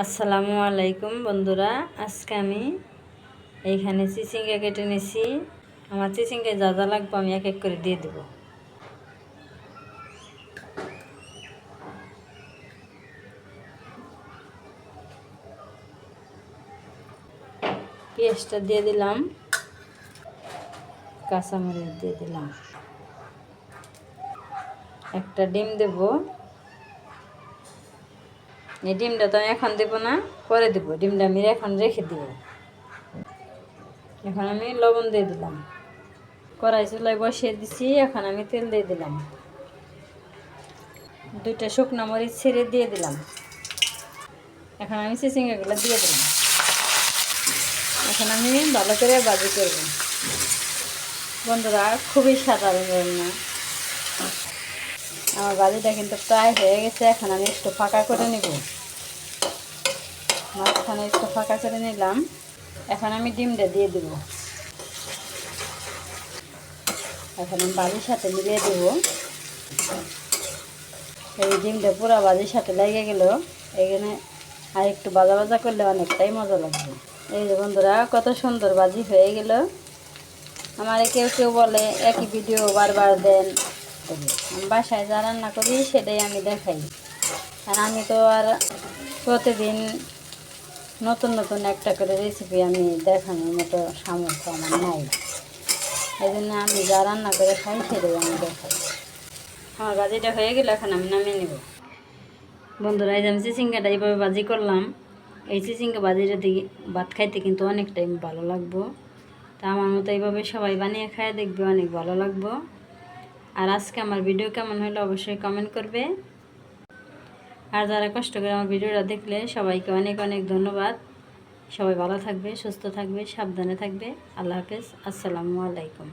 আসসালামু আলাইকুম বন্ধুরা, আজকে আমি এইখানে চিচিঙ্গা কেটে নিছি। আমার চিচিঙ্গে যা যা লাগবে আমি এক এক করে দিয়ে দেব। পেঁয়াজটা দিয়ে দিলাম, কাঁচামরিচ দিয়ে দিলাম। একটা ডিম দেবো। ডিমটা তো আমি এখন দেবো না, পরে দেবো। ডিমটা আমি এখন রেখে দেবো। এখন আমি লবণ দিয়ে দিলাম। কড়াই চুলায় বসিয়ে দিছি, এখন আমি তেল দিয়ে দিলাম। দুইটা শুকনো মরিচ ছেড়ে দিয়ে দিলাম। এখন আমি চিচিঙ্গাগুলো দিয়ে দিলাম। এখন আমি ভালো করে বাজি করব। বন্ধুরা, খুবই সাধারণ রান্না। আমার বাজিটা কিন্তু প্রায় হয়ে গেছে, এখন আমি একটু ফাঁকা করে নেব। মাঝখানে একটু ফাঁকা করে নিলাম। এখন আমি ডিমটা দিয়ে দেব। এখন আমি বাজির সাথে মিলিয়ে দেব। এই ডিমটা পুরো বাজির সাথে লেগে গেল। এখানে আর একটু বাজা বাজা করলে অনেকটাই মজা লাগবে। এই যে বন্ধুরা, কত সুন্দর বাজি হয়ে গেল। আমার কেউ কেউ বলে, একই ভিডিও বারবার দেন। করি। বাসায় যা রান্না করি, সেটাই আমি দেখাই। আর আমি তো আর প্রতিদিন নতুন নতুন একটা করে রেসিপি আমি দেখানোর মতো সামর্থ্য আমার নাই। এই জন্য আমি যা রান্না করে খাই, সেটাই আমি দেখাই। আমার বাজিটা হয়ে গেলে, এখন আমি নামিয়ে নেব। বন্ধুরা, এই যে আমি চিচিঙ্গাটা এইভাবে বাজি করলাম। এই চিচিঙ্গা বাজিটা দিয়ে ভাত খাইতে কিন্তু অনেকটাই ভালো লাগবো। তা আমার মতো এইভাবে সবাই বানিয়ে খায়, দেখবে অনেক ভালো লাগবো। আর আজকে আমার ভিডিও কেমন হলো অবশ্যই কমেন্ট করবে। আর যারা কষ্ট করে আমার ভিডিওটা দেখলে সবাইকে অনেক অনেক ধন্যবাদ। সবাই ভালো থাকবে, সুস্থ থাকবে, সাবধানে থাকবে। আল্লাহ হাফেজ, আসসালামু আলাইকুম।